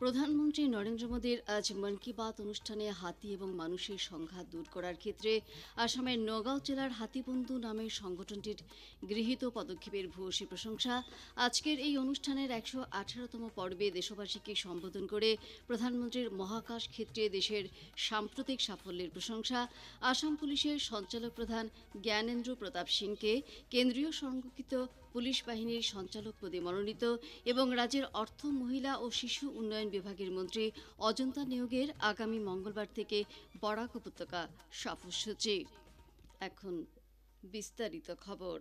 প্রধানমন্ত্রী নরেন্দ্র মোদীর আজ মন কি বাত অনুষ্ঠানে হাতি এবং মানুষের সংঘাত দূর করার ক্ষেত্রে আসামের নগাঁও জেলার হাতিবন্ধু নামের সংগঠনটির গৃহীত পদক্ষেপের ভূয়সী প্রশংসা। আজকের এই অনুষ্ঠানের একশো আঠারোতম পর্বে দেশবাসীকে সম্বোধন করে প্রধানমন্ত্রীর মহাকাশ ক্ষেত্রে দেশের সাম্প্রতিক সাফল্যের প্রশংসা। আসাম পুলিশের সঞ্চালক প্রধান জ্ঞানেন্দ্র প্রতাপ সিংকে কেন্দ্রীয় সংরক্ষিত পুলিশ বাহিনীর সঞ্চালক পদে মনোনীত এবং রাজ্যের অর্থ মহিলা ও শিশু উন্নয়ন বিভাগের মন্ত্রী অজন্তা নিয়োগের আগামী মঙ্গলবার থেকে বরাক উপত্যকা সফর সূচি। এখন বিস্তারিত খবর।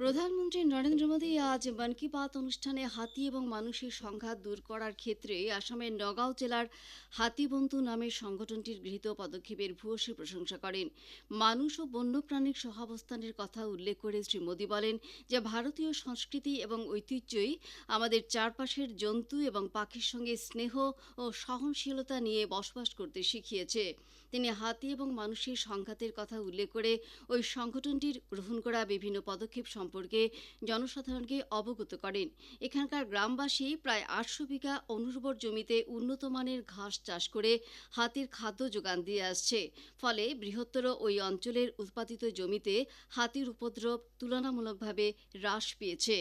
প্রধানমন্ত্রী নরেন্দ্র মোদী আজ মন কি বাত অনুষ্ঠানে হাতি এবং মানুষের সংঘাত দূর করার ক্ষেত্রে আসামের নগাঁও জেলার হাতিবন্ধু নামের সংগঠনটির গৃহীত পদক্ষেপের ভূয়সী প্রশংসা করেন। মানুষ ও বন্যপ্রাণীর সহাবস্থানের কথা উল্লেখ করে শ্রী মোদী বলেন যে, ভারতীয় সংস্কৃতি এবং ঐতিহ্যই আমাদের চারপাশের জন্তু এবং পাখির সঙ্গে স্নেহ ও সহনশীলতা নিয়ে বসবাস করতে শিখিয়েছে। তিনি হাতি এবং মানুষের সংঘাতের কথা উল্লেখ করে ওই সংগঠনটির গ্রহণ করা বিভিন্ন পদক্ষেপ সম্পর্কে জনসাধারণকে অবগত করেন এখানকার গ্রামবাসী প্রায় আটশো বিঘা অনুর্বর জমিতে উন্নত মানের ঘাস চাষ করে হাতির খাদ্য যোগান দিয়ে আসছে ফলে বৃহত্তর ওই অঞ্চলের উৎপাদিত জমিতে হাতির উপদ্রব তুলনামূলকভাবে হ্রাস পেয়েছে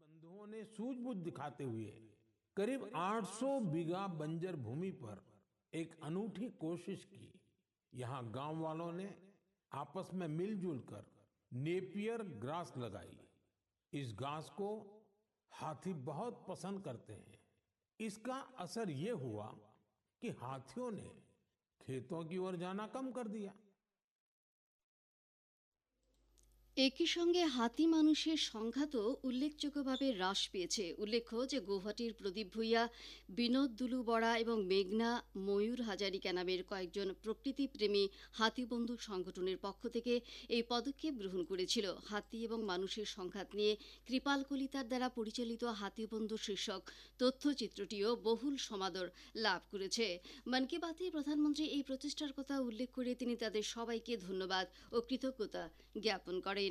बंधुओं ने सूझबूझ दिखाते हुए करीब 800 बीघा बंजर भूमि पर एक अनूठी कोशिश की। यहाँ गाँव वालों ने आपस में मिलजुल कर नेपियर ग्रास लगाई। इस घास को हाथी बहुत पसंद करते हैं। इसका असर ये हुआ कि हाथियों ने खेतों की ओर जाना कम कर दिया। একই সঙ্গে হাতি মানুষের সংঘাতও উল্লেখযোগ্যভাবে হ্রাস পেয়েছে। উল্লেখ্য যে গৌহাটির প্রদীপ ভূঁইয়া, বিনোদ দুলু বড়া এবং মেঘনা ময়ূর হাজারিকা নামের কয়েকজন প্রকৃতিপ্রেমী হাতিবন্ধু সংগঠনের পক্ষ থেকে এই পদক্ষেপ গ্রহণ করেছিল। হাতি এবং মানুষের সংঘাত নিয়ে কৃপাল কলিতার দ্বারা পরিচালিত হাতিবন্ধু শীর্ষক তথ্যচিত্রটিও বহুল সমাদর লাভ করেছে। মন কি বাতে প্রধানমন্ত্রী এই প্রচেষ্টার কথা উল্লেখ করে তিনি তাদের সবাইকে ধন্যবাদ ও কৃতজ্ঞতা জ্ঞাপন করেন।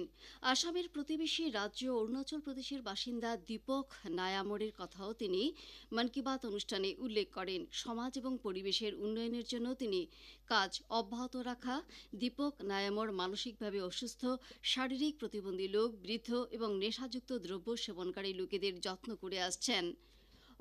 আসামের প্রতিবেশী রাজ্য অরুণাচল প্রদেশের বাসিন্দা দীপক নায়ামরের কথাও তিনি মন কি বাত অনুষ্ঠানে উল্লেখ করেন। সমাজ এবং পরিবেশের উন্নয়নের জন্য তিনি কাজ অব্যাহত রাখা, দীপক নায়ামর মানসিকভাবে অসুস্থ, শারীরিক প্রতিবন্ধী লোক, বৃদ্ধ এবং নেশাযুক্ত দ্রব্য সেবনকারী লোকেদের যত্ন করে আসছেন।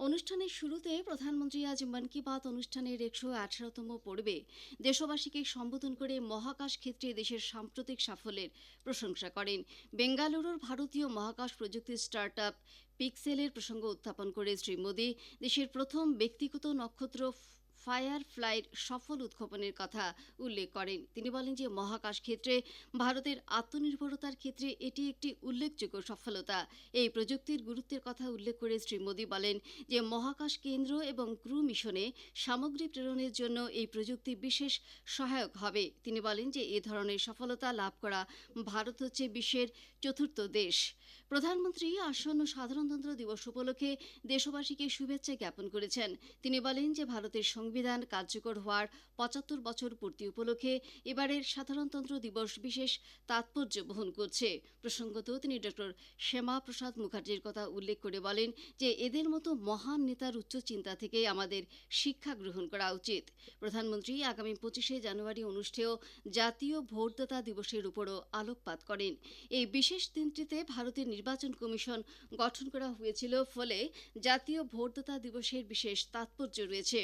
অনুষ্ঠানের শুরুতে প্রধানমন্ত্রী আজ মন কি বাত অনুষ্ঠানের একশো আঠারোতম পর্বে দেশবাসীকে সম্বোধন করে মহাকাশ ক্ষেত্রে দেশের সাম্প্রতিক সাফল্যের প্রশংসা করেন। বেঙ্গালুরুর ভারতীয় মহাকাশ প্রযুক্তি স্টার্ট আপ পিক্সেলের প্রসঙ্গ উত্থাপন করে শ্রী মোদী। দেশের প্রথম ব্যক্তিগত নক্ষত্র ফায়ার ফ্লাইর সফল উৎক্ষেপণের কথা উল্লেখ করেন। তিনি বলেন যে, মহাকাশ ক্ষেত্রে ভারতের আত্মনির্ভরতার ক্ষেত্রে এটি একটি উল্লেখযোগ্য সফলতা। এই প্রযুক্তির গুরুত্বের কথা উল্লেখ করে শ্রী মোদী বলেন যে, মহাকাশ কেন্দ্র এবং ক্রু মিশনে সামগ্রী প্রেরণের জন্য এই প্রযুক্তি বিশেষ সহায়ক হবে। তিনি বলেন যে, এ ধরনের সফলতা লাভ করা ভারত হচ্ছে বিশ্বের চতুর্থ দেশ। প্রধানমন্ত্রী আসন্ন সাধারণতন্ত্র দিবস উপলক্ষে দেশবাসীকে শুভেচ্ছা জ্ঞাপন করেছেন। তিনি বলেন যে, ভারতের সংবিধান কার্যকর হওয়ার পঁচাত্তর বছর পূর্তি উপলক্ষে এবারের সাধারণতন্ত্র দিবস বিশেষ তাৎপর্য বহন করছে। প্রসঙ্গত তিনি ডক্টর শ্যামা প্রসাদ মুখার্জির কথা উল্লেখ করে বলেন যে, এদের মতো মহান নেতার উচ্চ চিন্তা থেকে আমাদের শিক্ষা গ্রহণ করা উচিত। প্রধানমন্ত্রী আগামী পঁচিশে জানুয়ারি অনুষ্ঠেয় জাতীয় ভোটদাতা দিবসের উপরও আলোকপাত করেন। এই বিশেষ দিনটিতে ভারতের নির্বাচন কমিশন গঠন করা হয়েছিল, ফলে জাতীয় ভোটদাতা দিবসের বিশেষ তাৎপর্য রয়েছে।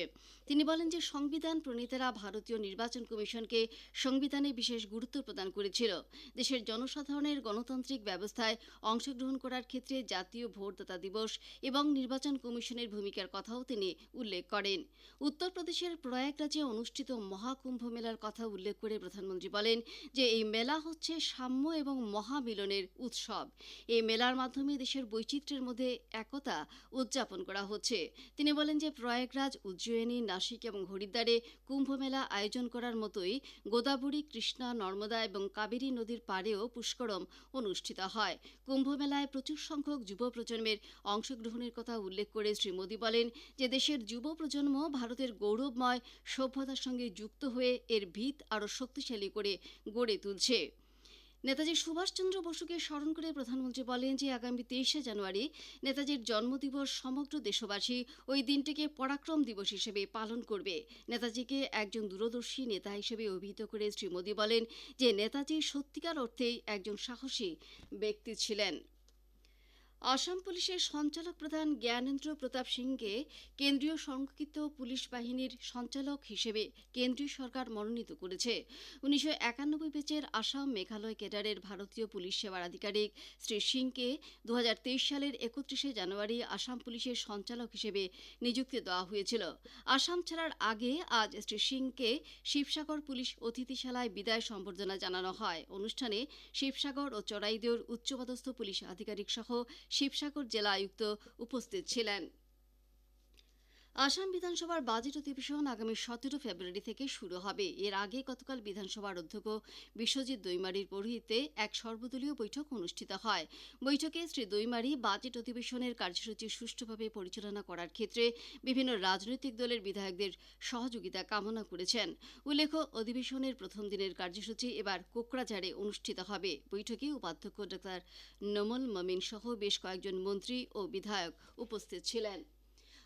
তিনি বলেন যে সংবিধান প্রণেতারা ভারতীয় নির্বাচন কমিশনকে সংবিধানে বিশেষ গুরুত্ব প্রদান করেছিল। দেশের জনসাধারণের গণতান্ত্রিক ব্যবস্থায় অংশগ্রহণ করার ক্ষেত্রে জাতীয় ভোটদাতা দিবস এবং নির্বাচন কমিশনের ভূমিকার কথাও তিনি উল্লেখ করেন। উত্তরপ্রদেশের প্রয়াগরাজে অনুষ্ঠিত মহাকুম্ভ মেলার কথা উল্লেখ করে প্রধানমন্ত্রী বলেন যে এই মেলা হচ্ছে সাম্য এবং মহামিলনের উৎসব। এই মেলার মাধ্যমে দেশের বৈচিত্র্যের মধ্যে একতা উদযাপন করা হচ্ছে। তিনি বলেন যে প্রয়াগরাজ উজ্জয়িনী নাসিক নাসিক এবং হরিদ্বারে কুম্ভমেলা আয়োজন করার মতোই গোদাবরী, কৃষ্ণা, নর্মদা এবং কাবেরী নদীর পাড়েও পুষ্করম অনুষ্ঠিত হয়। কুম্ভমেলায় প্রচুর সংখ্যক যুব প্রজন্মের অংশগ্রহণের কথা উল্লেখ করে শ্রী মোদী বলেন যে, দেশের যুব প্রজন্ম ভারতের গৌরবময় সভ্যতার সঙ্গে যুক্ত হয়ে এর ভিত আরও শক্তিশালী করে গড়ে তুলছে। নেতাজি সুভাষচন্দ্র বসুকে স্মরণ করে প্রধানমন্ত্রী বলেন যে আগামী তেইশে জানুয়ারি নেতাজির জন্মদিবস সমগ্র দেশবাসী ওই দিনটিকে পরাক্রম দিবস হিসেবে পালন করবে। নেতাজিকে একজন দূরদর্শী নেতা হিসেবে অভিহিত করে শ্রী মোদী বলেন যে নেতাজি সত্যিকার অর্থেই একজন সাহসী ব্যক্তি ছিলেন। আসাম পুলিশের সঞ্চালক প্রধান জ্ঞানেন্দ্র প্রতাপ সিংকে কেন্দ্রীয় সংরক্ষিত পুলিশ বাহিনীর সঞ্চালক হিসেবে কেন্দ্রীয় সরকার মনোনীত করেছে। উনিশশো একানব্বই ব্যাচের আসাম মেঘালয় কেডারের ভারতীয় পুলিশ সেবার আধিকারিক শ্রী সিংকে দু হাজার তেইশ সালের একত্রিশে জানুয়ারি আসাম পুলিশের সঞ্চালক হিসেবে নিযুক্তি দেওয়া হয়েছিল। আসাম ছাড়ার আগে আজ শ্রী সিংকে শিবসাগর পুলিশ অতিথিশালায় বিদায় সম্বর্ধনা জানানো হয়। অনুষ্ঠানে শিবসাগর ও চড়াইদেওর উচ্চপদস্থ পুলিশ আধিকারিক সহ শিবসাগর জেলা আয়ুক্ত উপস্থিত ছিলেন। আসাম বিধানসভার বাজেট অধিবেশন আগামী সতেরো ফেব্রুয়ারি থেকে শুরু হবে। এর আগে গতকাল বিধানসভার অধ্যক্ষ বিশ্বজিৎ দৈমারির পৌরহিত্যে এক সর্বদলীয় বৈঠক অনুষ্ঠিত হয়। বৈঠকে শ্রী দৈমারি বাজেট অধিবেশনের কার্যসূচি সুষ্ঠুভাবে পরিচালনা করার ক্ষেত্রে বিভিন্ন রাজনৈতিক দলের বিধায়কদের সহযোগিতা কামনা করেছেন। উল্লেখ্য, অধিবেশনের প্রথম দিনের কার্যসূচি এবার কোকরাঝাড়ে অনুষ্ঠিত হবে। বৈঠকে উপাধ্যক্ষ ডাক্তার নোমল মমিন সহ বেশ কয়েকজন মন্ত্রী ও বিধায়ক উপস্থিত ছিলেন।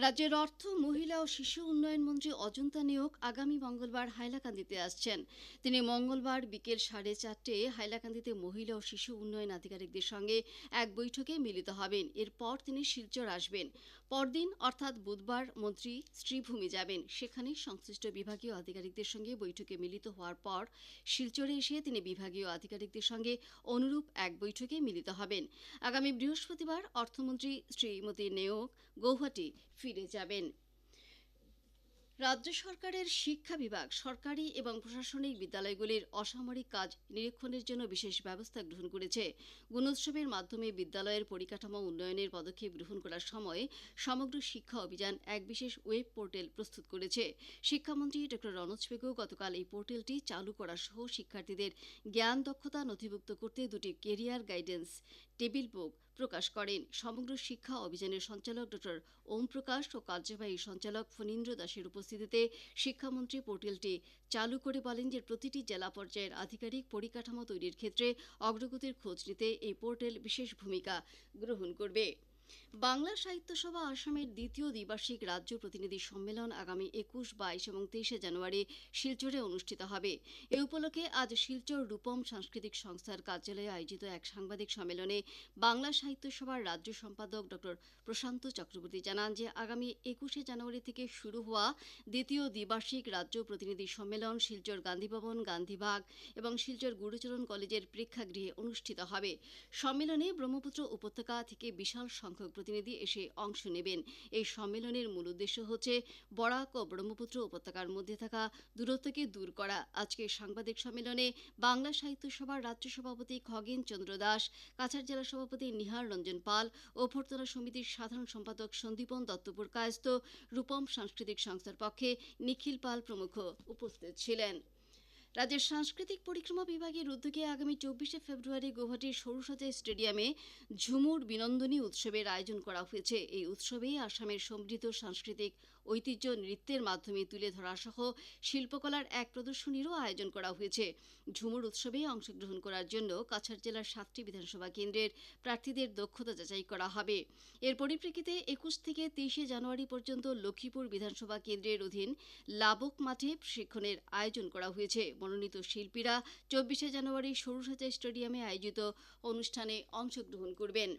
রাজ্যের অর্থ, মহিলা ও শিশু উন্নয়ন মন্ত্রী অজন্তা নিয়োগ আগামী মঙ্গলবার হাইলাকান্দিতে আসছেন। তিনি মঙ্গলবার বিকেল সাড়ে চারটে হাইলাকান্দিতে মহিলা ও শিশু উন্নয়ন আধিকারিকদের সঙ্গে এক বৈঠকে মিলিত হবেন। এরপর তিনি শিলচর আসবেন। পরদিন, অর্থাৎ বুধবার, মন্ত্রী শ্রীভূমি যাবেন। সেখানে সংশ্লিষ্ট বিভাগীয় আধিকারিকদের সঙ্গে বৈঠকে মিলিত হওয়ার পর শিলচরে এসে তিনি বিভাগীয় আধিকারিকদের সঙ্গে অনুরূপ এক বৈঠকে মিলিত হবেন। আগামী বৃহস্পতিবার অর্থমন্ত্রী শ্রীমতী নেয়োগ, গৌহাটি ফিরে যাবেন। রাজ্য সরকারের শিক্ষা বিভাগ, সরকারি এবং প্রশাসনিক বিদ্যালয়গুলির অসামরিক কাজ নিরীক্ষণের জন্য বিশেষ ব্যবস্থা গ্রহণ করেছে। গুণোৎসবের মাধ্যমে বিদ্যালয়ের পরিকাঠামো উন্নয়নের পদক্ষেপ গ্রহণ করার সময় সমগ্র শিক্ষা অভিযান এক বিশেষ ওয়েব পোর্টাল প্রস্তুত করেছে। শিক্ষামন্ত্রী ড. রনজ পেগু গতকাল এই পোর্টালটি চালু করা সহ শিক্ষার্থীদের জ্ঞান দক্ষতা নথিভুক্ত করতে দুটি কেরিয়ার গাইডেন্স, টেবিল বুক প্রকাশ করেন। সমগ্র শিক্ষা অভিযানের সঞ্চালক ড. ওম প্রকাশ ও কার্যবাহী সঞ্চালক ফণীন্দ্র দাসের উপস্থিতিতে শিক্ষামন্ত্রী পোর্টালটি চালু করে বলেন যে, প্রতিটি জেলা পর্যায়ের আধিকারিক পরিকাঠামো তৈরির ক্ষেত্রে অগ্রগতির খোঁজ নিতে এই পোর্টাল বিশেষ ভূমিকা গ্রহণ করবে। বাংলা সাহিত্য সভা আসামের দ্বিতীয় দ্বিবার্ষিক রাজ্য প্রতিনিধি সম্মেলন আগামী একুশ, বাইশ এবং তেইশে জানুয়ারি শিলচরে অনুষ্ঠিত হবে। এ উপলক্ষে আজ শিলচর রূপম সাংস্কৃতিক সংস্থার কার্যালয়ে আয়োজিত এক সাংবাদিক সম্মেলনে বাংলা সাহিত্য সভার রাজ্য সম্পাদক ড. প্রশান্ত চক্রবর্তী জানান যে, আগামী একুশে জানুয়ারি থেকে শুরু হওয়া দ্বিতীয় দ্বিবার্ষিক রাজ্য প্রতিনিধি সম্মেলন শিলচর গান্ধীভবন গান্ধীবাগ এবং শিলচর গুরুচরণ কলেজের প্রেক্ষাগৃহে অনুষ্ঠিত হবে। সম্মেলনে ব্রহ্মপুত্র উপত্যকা থেকে বিশাল সংখ্যক প্রতিনিধি এসে অংশ নেবেন। এই সম্মেলনের মূল উদ্দেশ্য হচ্ছে বরাক ও ব্রহ্মপুত্র উপত্যকার মধ্যে থাকা দূরত্বকে দূর করা। আজকে সাংবাদিক সম্মেলনে বাংলা সাহিত্য সভার রাজ্য সভাপতি খগেন চন্দ্র দাস, কাছাড় জেলা সভাপতি নিহার রঞ্জন পাল অভ্যর্থনা সমিতির সাধারণ সম্পাদক সন্দীপন দত্তপুর কায়স্থ, রূপম সাংস্কৃতিক সংস্থার পক্ষে নিখিল পাল প্রমুখ উপস্থিত ছিলেন। রাজ্যের সাংস্কৃতিক পরিক্রমা বিভাগের উদ্যোগে আগামী চব্বিশে ফেব্রুয়ারি গৌহাটির সরুসজাই স্টেডিয়ামে ঝুমুর বিনন্দনী উৎসবের আয়োজন করা হয়েছে। এই উৎসবে আসামের সমৃদ্ধ সাংস্কৃতিক ঐতিহ্য নৃত্যের মাধ্যমে তুলে ধরা সহ শিল্পকলার এক প্রদর্শনীরও আয়োজন করা হয়েছে। ঝুমুর উৎসবে অংশগ্রহণ করার জন্য কাছাড় জেলার সাতটি বিধানসভা কেন্দ্রের প্রার্থীদের দক্ষতা যাচাই করা হবে। এর পরিপ্রেক্ষিতে একুশ থেকে তেইশে জানুয়ারি পর্যন্ত লক্ষ্মীপুর বিধানসভা কেন্দ্রের অধীন লাবক মাঠে প্রশিক্ষণের আয়োজন করা হয়েছে। মনোনীত শিল্পীরা চব্বিশে জানুয়ারি সরুসাজা স্টেডিয়ামে আয়োজিত অনুষ্ঠানে অংশগ্রহণ করবেন।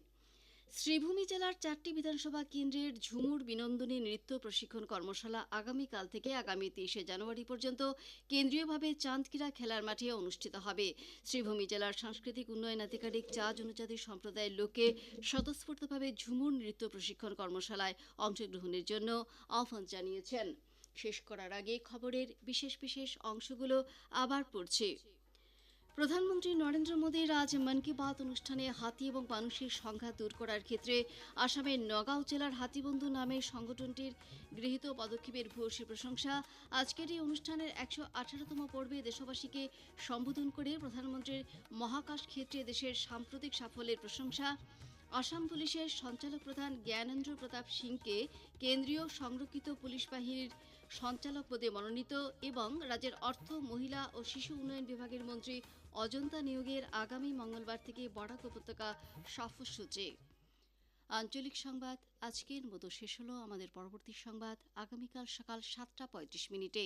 শ্রীভূমি জেলার চারটি বিধানসভা কেন্দ্রের ঝুমুর বিনন্দনী নৃত্য প্রশিক্ষণ কর্মশালা আগামীকাল থেকে আগামী তেইশে জানুয়ারি পর্যন্ত কেন্দ্রীয়ভাবে চাঁদকিরা খেলার মাঠে অনুষ্ঠিত হবে। শ্রীভূমি জেলার সাংস্কৃতিক উন্নয়ন আধিকারিক চা জনজাতি সম্প্রদায়ের লোকে স্বতঃস্ফূর্তভাবে ঝুমুর নৃত্য প্রশিক্ষণ কর্মশালায় অংশগ্রহণের জন্য আহ্বান জানিয়েছেন। শেষ করার আগে খবরের বিশেষ বিশেষ অংশগুলো আবার পড়ছে। প্রধানমন্ত্রী নরেন্দ্র মোদীর আজ মন কি বাত অনুষ্ঠানে হাতি এবং মানুষের সংঘাত দূর করার ক্ষেত্রে আসামের নগাঁও জেলার হাতিবন্ধু নামের সংগঠনটির গৃহীত পদক্ষেপের ভূয়সী প্রশংসা। আজকের এই অনুষ্ঠানের একশো আঠারোতম পর্বে দেশবাসীকে সম্বোধন করে প্রধানমন্ত্রীর মহাকাশ ক্ষেত্রে দেশের সাম্প্রতিক সাফল্যের প্রশংসা। আসাম পুলিশের সঞ্চালক প্রধান জ্ঞানেন্দ্র প্রতাপ সিংকে কেন্দ্রীয় সংরক্ষিত পুলিশ বাহিনীর সঞ্চালক পদে মনোনীত এবং রাজ্যের অর্থ, মহিলা ও শিশু উন্নয়ন বিভাগের মন্ত্রী অজন্তা নিয়োগের আগামী মঙ্গলবার থেকে বরাক উপত্যকা সফরসূচি আঞ্চলিক সংবাদ, আজকের মতো শেষ হলো আমাদের পরবর্তী সংবাদ। আগামীকাল সকাল সাতটা পঁয়ত্রিশ মিনিটে।